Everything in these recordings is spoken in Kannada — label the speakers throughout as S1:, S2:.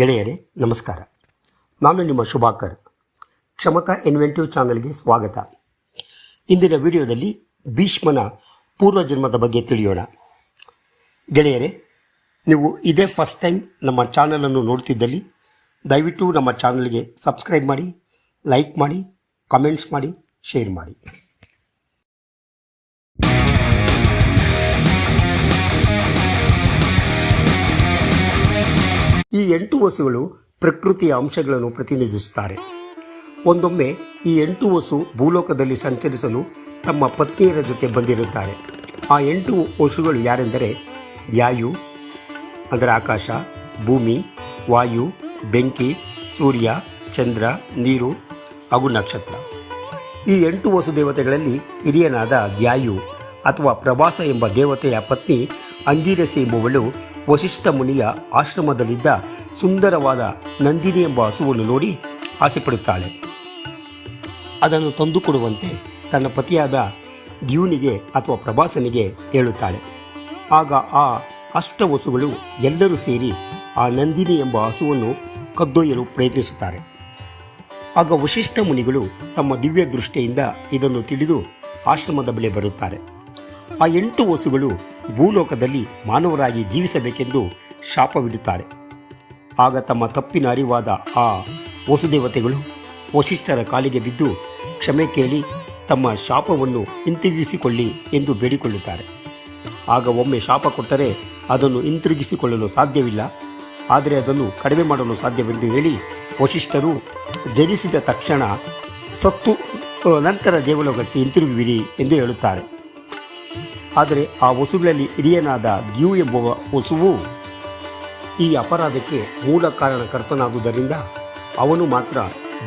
S1: ಗೆಳೆಯರೇ, ನಮಸ್ಕಾರ. ನಾನು ನಿಮ್ಮ ಶುಭಾಕರ್. ಕ್ಷಮತಾ ಇನ್ವೆಂಟಿವ್ ಚಾನಲ್ಗೆ ಸ್ವಾಗತ. ಇಂದಿನ ವಿಡಿಯೋದಲ್ಲಿ ಭೀಷ್ಮನ ಪೂರ್ವಜನ್ಮದ ಬಗ್ಗೆ ತಿಳಿಯೋಣ. ಗೆಳೆಯರೇ, ನೀವು ಇದೇ ಫಸ್ಟ್ ಟೈಮ್ ನಮ್ಮ ಚಾನಲನ್ನು ನೋಡ್ತಿದ್ದಲ್ಲಿ, ದಯವಿಟ್ಟು ನಮ್ಮ ಚಾನಲ್ಗೆ ಸಬ್ಸ್ಕ್ರೈಬ್ ಮಾಡಿ ಲೈಕ್ ಮಾಡಿ ಕಮೆಂಟ್ಸ್ ಮಾಡಿ ಶೇರ್ ಮಾಡಿ. ಈ ಎಂಟು ವಸುಗಳು ಪ್ರಕೃತಿಯ ಅಂಶಗಳನ್ನು ಪ್ರತಿನಿಧಿಸುತ್ತಾರೆ. ಒಂದೊಮ್ಮೆ ಈ ಎಂಟು ವಸು ಭೂಲೋಕದಲ್ಲಿ ಸಂಚರಿಸಲು ತಮ್ಮ ಪತ್ನಿಯರ ಜೊತೆ ಬಂದಿರುತ್ತಾರೆ. ಆ ಎಂಟು ವಸುಗಳು ಯಾರೆಂದರೆ ದ್ಯಾಯು ಅಂದರೆ ಆಕಾಶ, ಭೂಮಿ, ವಾಯು, ಬೆಂಕಿ, ಸೂರ್ಯ, ಚಂದ್ರ, ನೀರು, ಹಾಗೂ ನಕ್ಷತ್ರ. ಈ ಎಂಟು ವಸು ದೇವತೆಗಳಲ್ಲಿ ಹಿರಿಯನಾದ ದ್ಯಾಯು ಅಥವಾ ಪ್ರವಾಸ ಎಂಬ ದೇವತೆಯ ಪತ್ನಿ ಅಂಜೀರಸಿ ಎಂಬುವಳು ವಶಿಷ್ಠ ಮುನಿಯ ಆಶ್ರಮದಲ್ಲಿದ್ದ ಸುಂದರವಾದ ನಂದಿನಿ ಎಂಬ ಹಸುವನ್ನು ನೋಡಿ ಆಸೆಪಡುತ್ತಾಳೆ ಅದನ್ನು ತಂದುಕೊಡುವಂತೆ ತನ್ನ ಪತಿಯಾದ ದ್ಯೂನಿಗೆ ಅಥವಾ ಪ್ರಭಾಸನಿಗೆ ಹೇಳುತ್ತಾಳೆ. ಆಗ ಆ ಅಷ್ಟವಸುಗಳು ಎಲ್ಲರೂ ಸೇರಿ ಆ ನಂದಿನಿ ಎಂಬ ಹಸುವನ್ನು ಕದ್ದೊಯ್ಯಲು ಪ್ರಯತ್ನಿಸುತ್ತಾರೆ. ಆಗ ವಶಿಷ್ಠ ಮುನಿಗಳು ತಮ್ಮ ದಿವ್ಯ ದೃಷ್ಟಿಯಿಂದ ಇದನ್ನು ತಿಳಿದು ಆಶ್ರಮದ ಬಳಿ ಬರುತ್ತಾರೆ. ಆ ಎಂಟು ವಸುಗಳು ಭೂಲೋಕದಲ್ಲಿ ಮಾನವರಾಗಿ ಜೀವಿಸಬೇಕೆಂದು ಶಾಪವಿಡುತ್ತಾರೆ. ಆಗ ತಮ್ಮ ತಪ್ಪಿನ ಅರಿವಾದ ಆ ವಸುದೇವತೆಗಳು ವಶಿಷ್ಠರ ಕಾಲಿಗೆ ಬಿದ್ದು ಕ್ಷಮೆ ಕೇಳಿ ತಮ್ಮ ಶಾಪವನ್ನು ಹಿಂತಿರುಗಿಸಿಕೊಳ್ಳಿ ಎಂದು ಬೇಡಿಕೊಳ್ಳುತ್ತಾರೆ. ಆಗ ಒಮ್ಮೆ ಶಾಪ ಕೊಟ್ಟರೆ ಅದನ್ನು ಹಿಂತಿರುಗಿಸಿಕೊಳ್ಳಲು ಸಾಧ್ಯವಿಲ್ಲ. ಆದರೆ ಅದನ್ನು ಕಡಿಮೆ ಮಾಡಲು ಸಾಧ್ಯವೆಂದು ಹೇಳಿ ವಶಿಷ್ಠರು ಜನಿಸಿದ ತಕ್ಷಣ ಸತ್ತು ನಂತರ ದೇವಲೋಕಕ್ಕೆ ಹಿಂತಿರುಗುವಿರಿ ಎಂದು ಹೇಳುತ್ತಾರೆ. ಆದರೆ ಆ ವಸುಗಳಲ್ಲಿ ಹಿರಿಯನಾದ ದ್ಯೂ ಎಂಬುವ ವಸುವು ಈ ಅಪರಾಧಕ್ಕೆ ಮೂಲ ಕಾರಣಕರ್ತನಾದುದರಿಂದ ಅವನು ಮಾತ್ರ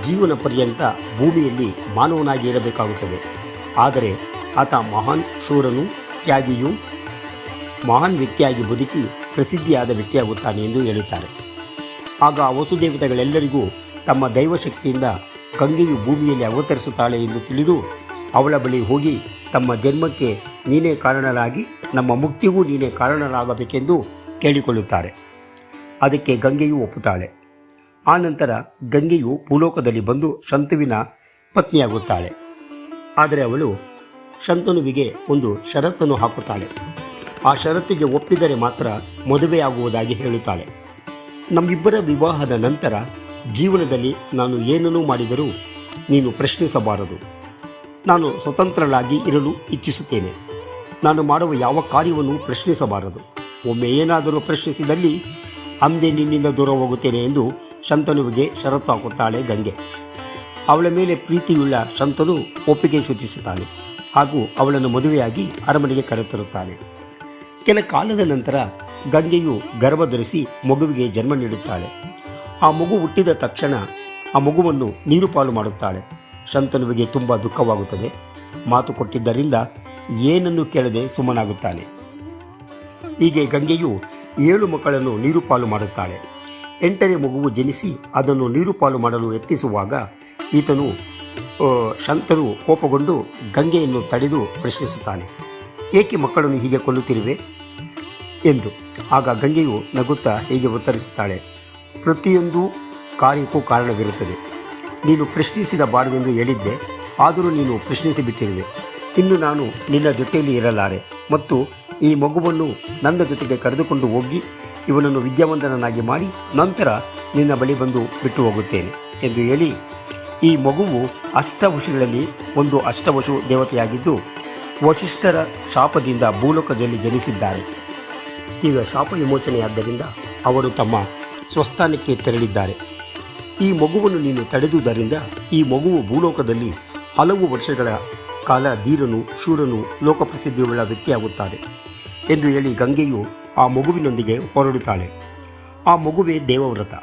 S1: ಜೀವನ ಪರ್ಯಂತ ಭೂಮಿಯಲ್ಲಿ ಮಾನವನಾಗಿ ಇರಬೇಕಾಗುತ್ತದೆ ಆದರೆ ಆತ ಮಹಾನ್ ಶೂರನು ತ್ಯಾಗಿಯೂ ಮಹಾನ್ ವ್ಯಕ್ತಿಯಾಗಿ ಬದುಕಿ ಪ್ರಸಿದ್ಧಿಯಾದ ವ್ಯಕ್ತಿಯಾಗುತ್ತಾನೆ ಎಂದು ಹೇಳುತ್ತಾರೆ. ಆಗ ಆ ವಸುದೇವತೆಗಳೆಲ್ಲರಿಗೂ ತಮ್ಮ ದೈವಶಕ್ತಿಯಿಂದ ಗಂಗೆಯು ಭೂಮಿಯಲ್ಲಿ ಅವತರಿಸುತ್ತಾಳೆ ಎಂದು ತಿಳಿದು ಅವಳ ಬಳಿ ಹೋಗಿ ತಮ್ಮ ಜನ್ಮಕ್ಕೆ ನೀನೇ ಕಾರಣರಾಗಿ ನಮ್ಮ ಮುಕ್ತಿಗೂ ನೀನೇ ಕಾರಣರಾಗಬೇಕೆಂದು ಕೇಳಿಕೊಳ್ಳುತ್ತಾರೆ. ಅದಕ್ಕೆ ಗಂಗೆಯು ಒಪ್ಪುತ್ತಾಳೆ. ಆನಂತರ ಗಂಗೆಯು ಭೂಲೋಕದಲ್ಲಿ ಬಂದು ಶಂತುವಿನ ಪತ್ನಿಯಾಗುತ್ತಾಳೆ. ಆದರೆ ಅವಳು ಶಂತನುವಿಗೆ ಒಂದು ಷರತ್ತನ್ನು ಹಾಕುತ್ತಾಳೆ. ಆ ಷರತ್ತಿಗೆ ಒಪ್ಪಿದರೆ ಮಾತ್ರ ಮದುವೆಯಾಗುವುದಾಗಿ ಹೇಳುತ್ತಾಳೆ. ನಮ್ಮಿಬ್ಬರ ವಿವಾಹದ ನಂತರ ಜೀವನದಲ್ಲಿ ನಾನು ಏನನ್ನೂ ಮಾಡಿದರೂ ನೀನು ಪ್ರಶ್ನಿಸಬಾರದು. ನಾನು ಸ್ವತಂತ್ರಳಾಗಿ ಇರಲು ಇಚ್ಛಿಸುತ್ತೇನೆ. ನಾನು ಮಾಡುವ ಯಾವ ಕಾರ್ಯವನ್ನು ಪ್ರಶ್ನಿಸಬಾರದು. ಒಮ್ಮೆ ಏನಾದರೂ ಪ್ರಶ್ನಿಸಿದಲ್ಲಿ, ಅಂದೇ ನಿನ್ನಿಂದ ದೂರ ಹೋಗುತ್ತೇನೆ ಎಂದು ಶಂತನುವಿಗೆ ಷರತ್ತು ಹಾಕುತ್ತಾಳೆ ಗಂಗೆ. ಅವಳ ಮೇಲೆ ಪ್ರೀತಿಯುಳ್ಳ ಶಂತನು ಒಪ್ಪಿಗೆ ಸೂಚಿಸುತ್ತಾನೆ ಹಾಗೂ ಅವಳನ್ನು ಮದುವೆಯಾಗಿ ಅರಮನೆಗೆ ಕರೆತರುತ್ತಾನೆ. ಕೆಲ ಕಾಲದ ನಂತರ ಗಂಗೆಯು ಗರ್ಭ ಧರಿಸಿ ಮಗುವಿಗೆ ಜನ್ಮ ನೀಡುತ್ತಾಳೆ. ಆ ಮಗು ಹುಟ್ಟಿದ ತಕ್ಷಣ ಆ ಮಗುವನ್ನು ನೀರು ಪಾಲು ಮಾಡುತ್ತಾಳೆ. ಶಂತನುವಿಗೆ ತುಂಬ ದುಃಖವಾಗುತ್ತದೆ. ಮಾತು ಕೊಟ್ಟಿದ್ದರಿಂದ ಏನನ್ನು ಕೇಳದೆ ಸುಮ್ಮನಾಗುತ್ತಾನೆ. ಹೀಗೆ ಗಂಗೆಯು ಏಳು ಮಕ್ಕಳನ್ನು ನೀರುಪಾಲು ಮಾಡುತ್ತಾಳೆ. ಎಂಟನೇ ಮಗುವು ಜನಿಸಿ ಅದನ್ನು ನೀರುಪಾಲು ಮಾಡಲು ಯತ್ನಿಸುವಾಗ ಈತನು ಶಂತನು ಕೋಪಗೊಂಡು ಗಂಗೆಯನ್ನು ತಡೆದು ಪ್ರಶ್ನಿಸುತ್ತಾನೆ. ಏಕೆ ಮಕ್ಕಳನ್ನು ಹೀಗೆ ಕೊಲ್ಲುತ್ತಿರುವೆ? ಎಂದು. ಆಗ ಗಂಗೆಯು ನಗುತ್ತಾ ಹೀಗೆ ಉತ್ತರಿಸುತ್ತಾಳೆ. ಪ್ರತಿಯೊಂದು ಕಾರ್ಯಕ್ಕೂ ಕಾರಣವಿರುತ್ತದೆ. ನೀನು ಪ್ರಶ್ನಿಸಿದ ಬಾರದೆಂದು ಹೇಳಿದ್ದೆ, ಆದರೂ ನೀನು ಪ್ರಶ್ನಿಸಿಬಿಟ್ಟಿರುವೆ. ಇನ್ನು ನಾನು ನಿನ್ನ ಜೊತೆಯಲ್ಲಿ ಇರಲಾರೆ. ಮತ್ತು ಈ ಮಗುವನ್ನು ನನ್ನ ಜೊತೆಗೆ ಕರೆದುಕೊಂಡು ಹೋಗಿ ಇವನನ್ನು ವಿದ್ಯಾವಂತನನ್ನಾಗಿ ಮಾಡಿ ನಂತರ ನಿನ್ನ ಬಳಿ ಬಂದು ಬಿಟ್ಟು ಹೋಗುತ್ತೇನೆ ಎಂದು ಹೇಳಿ ಈ ಮಗುವು ಅಷ್ಟವಶುಗಳಲ್ಲಿ ಒಂದು ಅಷ್ಟವಶು ದೇವತೆಯಾಗಿದ್ದು ವಶಿಷ್ಠರ ಶಾಪದಿಂದ ಭೂಲೋಕದಲ್ಲಿ ಜನಿಸಿದ್ದಾರೆ. ಈಗ ಶಾಪ ವಿಮೋಚನೆಯಾದ್ದರಿಂದ ಅವರು ತಮ್ಮ ಸ್ವಸ್ಥಾನಕ್ಕೆ ತೆರಳಿದ್ದಾರೆ. ಈ ಮಗುವನ್ನು ನೀನು ತಡೆದುದರಿಂದ ಈ ಮಗುವು ಭೂಲೋಕದಲ್ಲಿ ಹಲವು ವರ್ಷಗಳ ಕಾಲ ಧೀರನು, ಶೂರನು ಲೋಕಪ್ರಸಿದ್ಧಿಯುಳ್ಳ ವ್ಯಕ್ತಿಯಾಗುತ್ತಾರೆ ಎಂದು ಹೇಳಿ ಗಂಗೆಯು ಆ ಮಗುವಿನೊಂದಿಗೆ ಹೊರಡುತ್ತಾಳೆ. ಆ ಮಗುವೇ ದೇವವ್ರತ.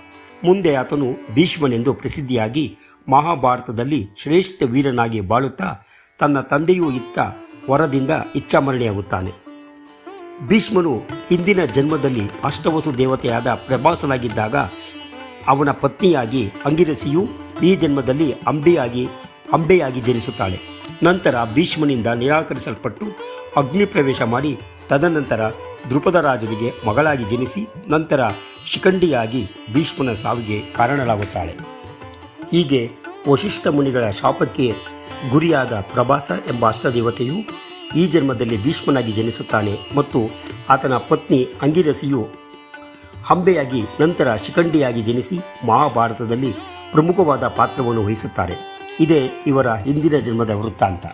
S1: ಮುಂದೆ ಆತನು ಭೀಷ್ಮನೆಂದು ಪ್ರಸಿದ್ಧಿಯಾಗಿ ಮಹಾಭಾರತದಲ್ಲಿ ಶ್ರೇಷ್ಠ ವೀರನಾಗಿ ಬಾಳುತ್ತಾ ತನ್ನ ತಂದೆಯೂ ಇತ್ತ ವರದಿಂದ ಇಚ್ಛಾಮರಣೆಯಾಗುತ್ತಾನೆ. ಭೀಷ್ಮನು ಹಿಂದಿನ ಜನ್ಮದಲ್ಲಿ ಅಷ್ಟವಸು ದೇವತೆಯಾದ ಪ್ರಭಾಸನಾಗಿದ್ದಾಗ ಅವನ ಪತ್ನಿಯಾಗಿ ಅಂಗಿರಸಿಯು ಈ ಜನ್ಮದಲ್ಲಿ ಅಂಬೆಯಾಗಿ ಅಂಬೆಯಾಗಿ ಜನಿಸುತ್ತಾಳೆ. ನಂತರ ಭೀಷ್ಮನಿಂದ ನಿರಾಕರಿಸಲ್ಪಟ್ಟು ಅಗ್ನಿ ಪ್ರವೇಶ ಮಾಡಿ ತದನಂತರ ದೃಪದ ರಾಜನಿಗೆ ಮಗಳಾಗಿ ಜನಿಸಿ ನಂತರ ಶಿಖಂಡಿಯಾಗಿ ಭೀಷ್ಮನ ಸಾವಿಗೆ ಕಾರಣರಾಗುತ್ತಾಳೆ ಹೀಗೆ ವಶಿಷ್ಠ ಮುನಿಗಳ ಶಾಪಕ್ಕೆ ಗುರಿಯಾದ ಪ್ರಭಾಸ ಎಂಬ ಅಷ್ಟದೇವತೆಯು ಈ ಜನ್ಮದಲ್ಲಿ ಭೀಷ್ಮನಾಗಿ ಜನಿಸುತ್ತಾನೆ ಮತ್ತು ಆತನ ಪತ್ನಿ ಅಂಗಿರಸಿಯು ಹಂಬೆಯಾಗಿ ನಂತರ ಶಿಖಂಡಿಯಾಗಿ ಜನಿಸಿ ಮಹಾಭಾರತದಲ್ಲಿ ಪ್ರಮುಖವಾದ ಪಾತ್ರವನ್ನು ವಹಿಸುತ್ತಾರೆ. ಇದೇ ಇವರ ಹಿಂದಿನ ಜನ್ಮದ ವೃತ್ತಾಂತ.